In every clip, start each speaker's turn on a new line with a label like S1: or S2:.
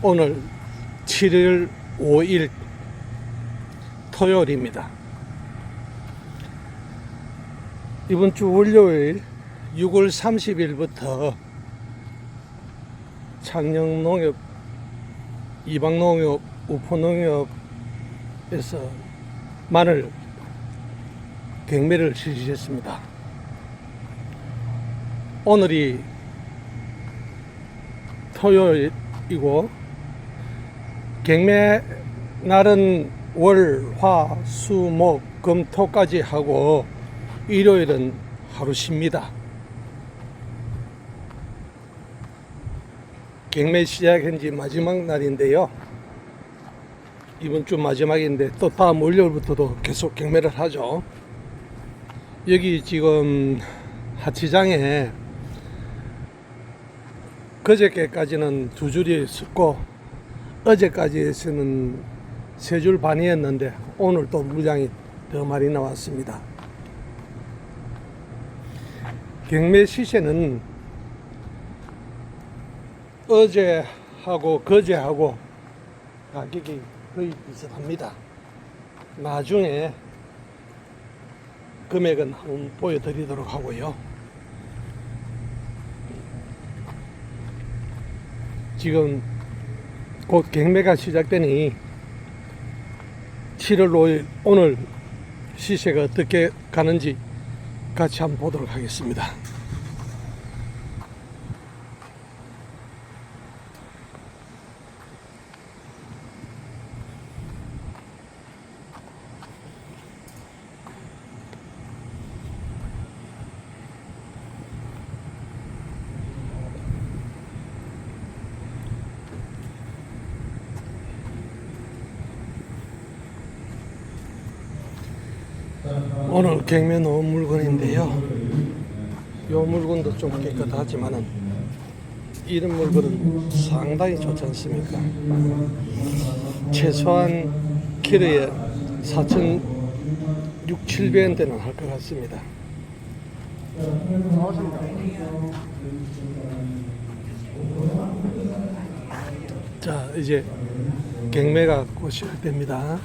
S1: 오늘 7월 5일 토요일입니다. 이번 주 월요일 6월 30일부터 창녕농협, 이방농협, 우포농협에서 마늘 경매를 실시했습니다. 오늘이 토요일이고 경매 날은 월, 화, 수, 목, 금, 토까지 하고 일요일은 하루 쉽니다. 경매 시작한 지 마지막 날인데요. 이번 주 마지막인데 또 다음 월요일부터도 계속 경매를 하죠. 여기 지금 하치장에 그저께까지는 두 줄이 있었고 어제까지에서는 세 줄 반이었는데 오늘 또 물량이 더 많이 나왔습니다. 경매 시세는 어제하고 거제하고 가격이 거의 비슷합니다. 나중에 금액은 한번 보여드리도록 하고요. 지금 곧 경매가 시작되니 7월 5일 오늘 시세가 어떻게 가는지 같이 한번 보도록 하겠습니다. 오늘 경매 놓은 물건인데요. 이 물건도 좀 깨끗하지만은 이런 물건은 상당히 좋지 않습니까? 최소한 키로에 4천 6, 700원대는 할 것 같습니다. 자, 이제 경매가 곧 시작됩니다.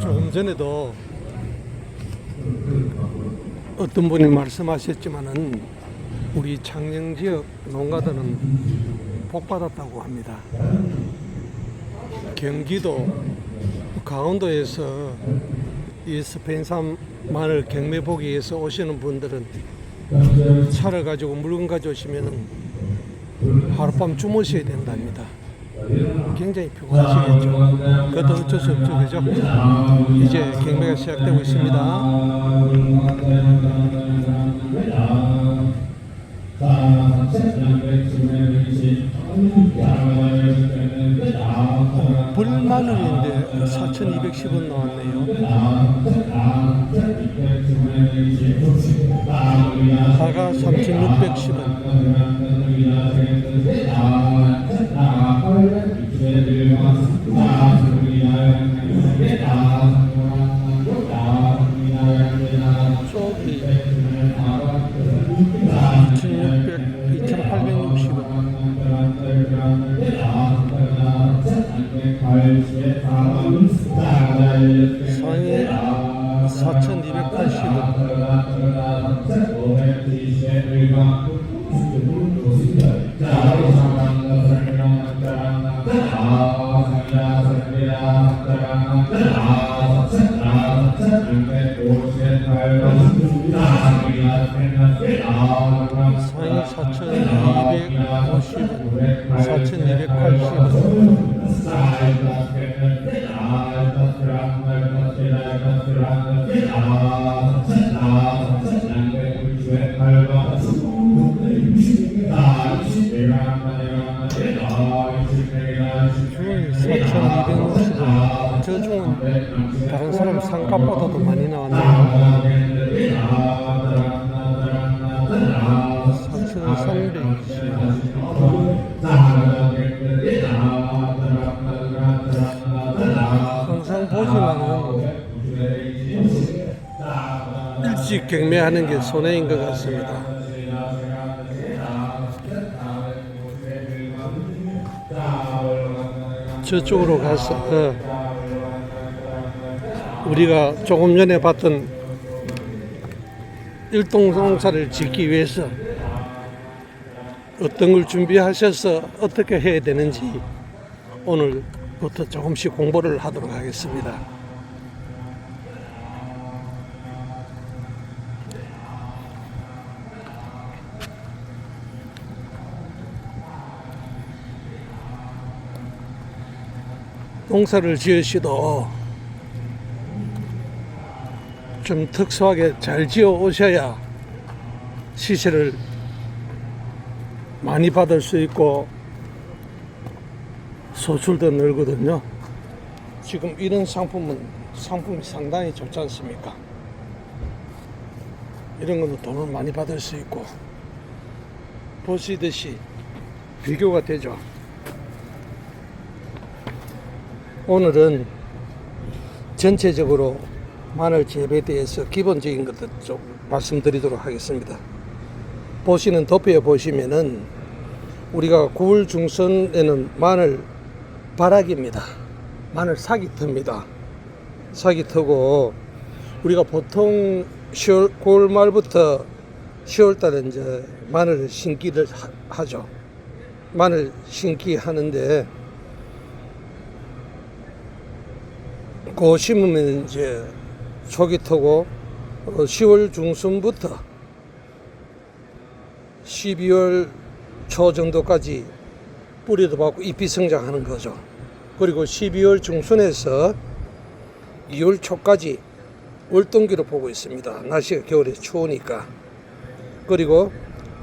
S1: 조금 전에도 어떤 분이 말씀하셨지만은 우리 창녕 지역 농가들은 복 받았다고 합니다. 경기도 강원도에서 이 스페인산 마늘 경매 보기 위해서 오시는 분들은 차를 가지고 물건 가져오시면은 하룻밤 주무셔야 된답니다. 굉장히 피곤하시겠죠. 그것도 어쩔 수 없죠, 그죠? 이제 경매가 시작되고 있습니다. 어, 불마늘인데 4,210원 나왔네요. 사과 3,610원. 상이 4,280원. 상이 4,250원. 4,280원. 주문이 세 4,260원. 저 중은 다른 사람 상값보다도 많이 나왔네요. 4,320원. 항상 보지만은 일찍 경매하는 게 손해인 것 같습니다. 저쪽으로 가서 어, 우리가 조금 전에 봤던 일동동사를 짓기 위해서 어떤 걸 준비하셔서 어떻게 해야 되는지 오늘부터 조금씩 공부를 하도록 하겠습니다. 농사를 지으시도 좀 특수하게 잘 지어 오셔야 시세를 많이 받을 수 있고 소출도 늘거든요. 지금 이런 상품은 상품이 상당히 좋지 않습니까? 이런 거는 돈을 많이 받을 수 있고 보시듯이 비교가 되죠. 오늘은 전체적으로 마늘 재배에 대해서 기본적인 것들 좀 말씀드리도록 하겠습니다. 보시는 도표에 보시면은 우리가 9월 중순에는 마늘 바락입니다. 마늘 사기터입니다. 사기터고 우리가 보통 10월, 9월 말부터 10월 달에 이제 마늘 심기를 하- 하죠. 마늘 심기 하는데 그 심으면 이제 초기 터고 10월 중순부터 12월 초 정도까지 뿌리도 받고 잎이 성장하는 거죠. 그리고 12월 중순에서 2월 초까지 월동기로 보고 있습니다. 날씨가 겨울에 추우니까. 그리고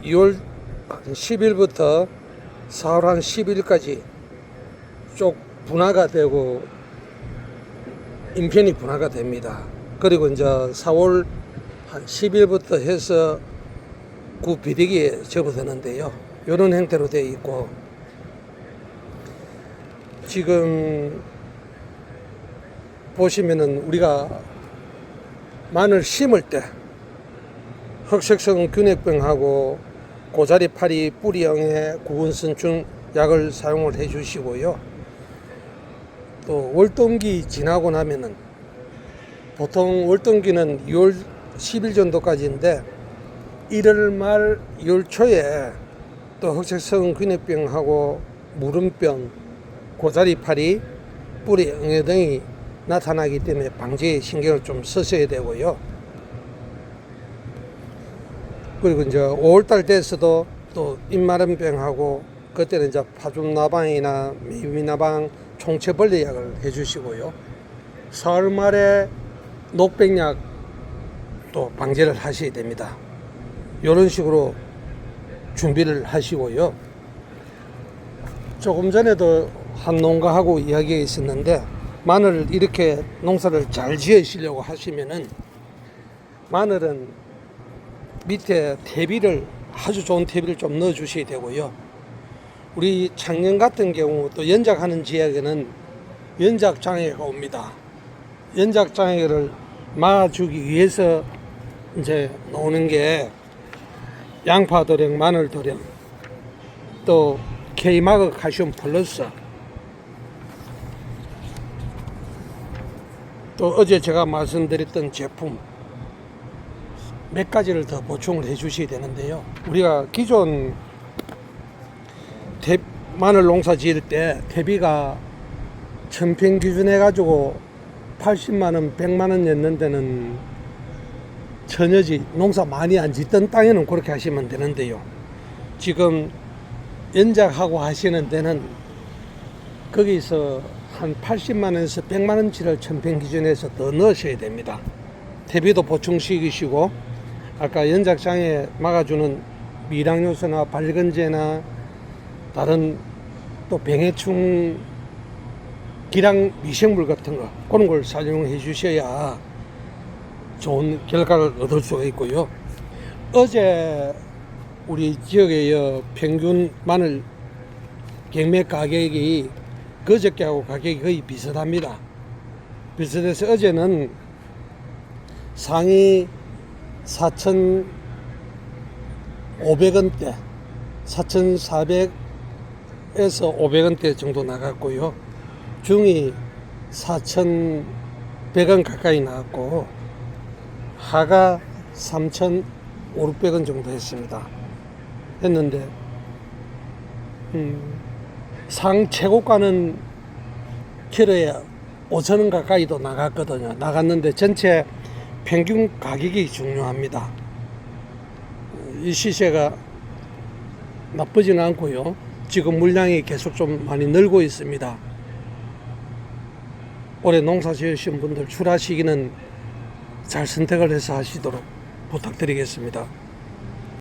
S1: 2월 10일부터 4월 한 10일까지 쪽 분화가 되고 인편이 분화가 됩니다. 그리고 이제 4월 한 10일부터 해서 구 비대기에 접어드는데요. 이런 형태로 되어 있고 지금 보시면은 우리가 마늘 심을 때 흑색성 균핵병하고 고자리 파리 뿌리형의 구근선충 약을 사용을 해 주시고요. 또 월동기 지나고 나면은 보통 월동기는 6월 10일 정도까지인데 1월 말 2월 초에 또 흑색성 근육병하고 무름병, 고자리 파리, 뿌리 응애 등이 나타나기 때문에 방지에 신경을 좀 쓰셔야 되고요. 그리고 이제 5월달 돼서도 또 입마름병하고 그때는 이제 파줌나방이나 미미나방 총체벌레 약을 해주시고요. 사월 말에 녹백약 또 방제를 하셔야 됩니다. 이런 식으로 준비를 하시고요. 조금 전에도 한 농가하고 이야기가 있었는데 마늘을 이렇게 농사를 잘 지으시려고 하시면은 마늘은 밑에 대비를 아주 좋은 대비를 좀 넣어 주셔야 되고요. 우리 작년 같은 경우 또 연작하는 지역에는 연작 장애가 옵니다. 연작 장애를 막아주기 위해서 이제 나오는 게 양파 도령, 마늘 도령, 또 K마그 칼슘 플러스, 또 어제 제가 말씀드렸던 제품 몇 가지를 더 보충을 해 주셔야 되는데요. 우리가 기존 대, 마늘 농사 지을 때 대비가 천평 기준 해 가지고 80만 원, 100만 원이었는 데는 전혀지 농사 많이 안 짓던 땅에는 그렇게 하시면 되는데요. 지금 연작하고 하시는 데는 거기서 한 80만 원에서 100만 원치를 천평 기준에서 더 넣으셔야 됩니다. 대비도 보충시키시고 아까 연작장에 막아주는 미량요소나 발근제나 다른 또 병해충 기량 미생물 같은 거 그런 걸 사용해 주셔야 좋은 결과를 얻을 수가 있고요. 어제 우리 지역의 여 평균 마늘 경매 가격이 그저께하고 가격이 거의 비슷합니다. 비슷해서 어제는 상위 4,500원대, 4,400 에서 500원대 정도 나갔고요. 중이 4,100원 가까이 나왔고, 하가 3,500원 정도 했습니다. 했는데, 음, 상 최고가는 키로에 5천원 가까이도 나갔거든요. 나갔는데 전체 평균 가격이 중요합니다. 이 시세가 나쁘지는 않고요. 지금 물량이 계속 좀 많이 늘고 있습니다. 올해 농사 지으신 분들 출하 시기는 잘 선택을 해서 하시도록 부탁드리겠습니다.